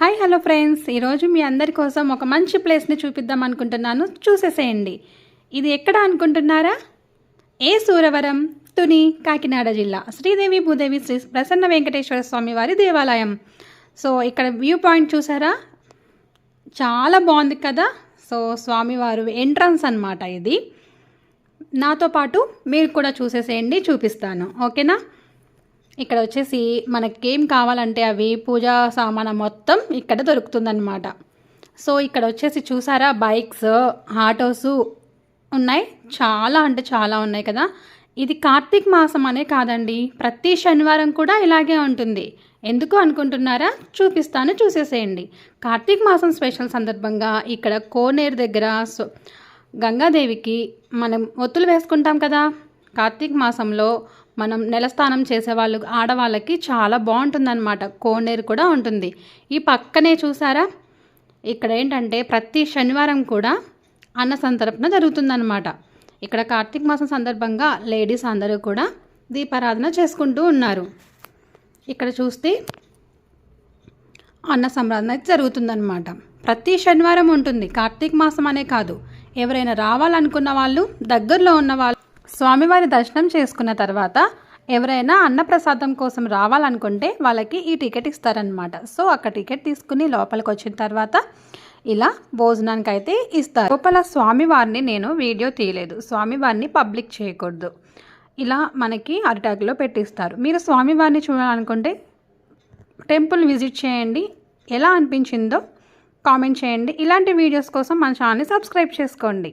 Hi hello friends. ఈరోజు మీ అందరి కోసం ఒక మంచి ప్లేస్ని చూపిద్దాం అనుకుంటున్నాను. చూసేసేయండి. ఇది ఎక్కడ అనుకుంటున్నారా? ఏ సూరవరం? తుని కాకినాడ జిల్లా. శ్రీదేవి భూదేవి శ్రీ ప్రసన్న వెంకటేశ్వర స్వామి వారి దేవాలయం. సో ఇక్కడ వ్యూ పాయింట్ చూసారా? చాలా బాగుంది కదా? సో స్వామివారు ఎంట్రన్స్ అనమాట ఇది. నాతో పాటు మీరు కూడా చూసేసేయండి చూపిస్తాను. ఓకేనా? ఇక్కడ వచ్చేసి మనకేం కావాలంటే అవి పూజా సామాను మొత్తం ఇక్కడ దొరుకుతుందన్నమాట. సో ఇక్కడ వచ్చేసి చూసారా బైక్స్ ఆటోస్ ఉన్నాయి. చాలా అంటే చాలా ఉన్నాయి కదా. ఇది కార్తీక మాసం అనే కాదండి. ప్రతి శనివారం కూడా ఇలాగే ఉంటుంది. ఎందుకు అనుకుంటున్నారా? చూపిస్తాను చూసేసేయండి. కార్తీక మాసం స్పెషల్ సందర్భంగా ఇక్కడ కోనేరు దగ్గర సో గంగాదేవికి మనం ఒత్తులు వేసుకుంటాం కదా. కార్తీక మాసంలో మనం నెలస్నానం చేసేవాళ్ళు ఆడవాళ్ళకి చాలా బాగుంటుందన్నమాట. కోనేరు కూడా ఉంటుంది. ఈ పక్కనే చూసారా? ఇక్కడ ఏంటంటే ప్రతి శనివారం కూడా అన్న సంతర్పణ జరుగుతుందన్నమాట. ఇక్కడ కార్తీక మాసం సందర్భంగా లేడీస్ అందరూ కూడా దీపారాధన చేసుకుంటూ ఉన్నారు. ఇక్కడ చూస్తే అన్న సంరాధన అయితే జరుగుతుందన్నమాట. ప్రతి శనివారం ఉంటుంది. కార్తీక మాసం అనే కాదు. ఎవరైనా రావాలనుకున్న వాళ్ళు దగ్గరలో ఉన్న వాళ్ళు స్వామివారి దర్శనం చేసుకున్న తర్వాత ఎవరైనా అన్నప్రసాదం కోసం రావాలనుకుంటే వాళ్ళకి ఈ టికెట్ ఇస్తారనమాట సో అక్కడ టికెట్ తీసుకుని లోపలికి వచ్చిన తర్వాత ఇలా భోజనానికి అయితే ఇస్తారు. లోపల స్వామివారిని నేను వీడియో తీయలేదు. స్వామివారిని పబ్లిక్ చేయకూడదు. ఇలా మనకి అరిటాకులో పెట్టిస్తారు. మీరు స్వామివారిని చూడాలనుకుంటే టెంపుల్ విజిట్ చేయండి. ఎలా అనిపించిందో కామెంట్ చేయండి. ఇలాంటి వీడియోస్ కోసం మన ఛానల్ని సబ్స్క్రైబ్ చేసుకోండి.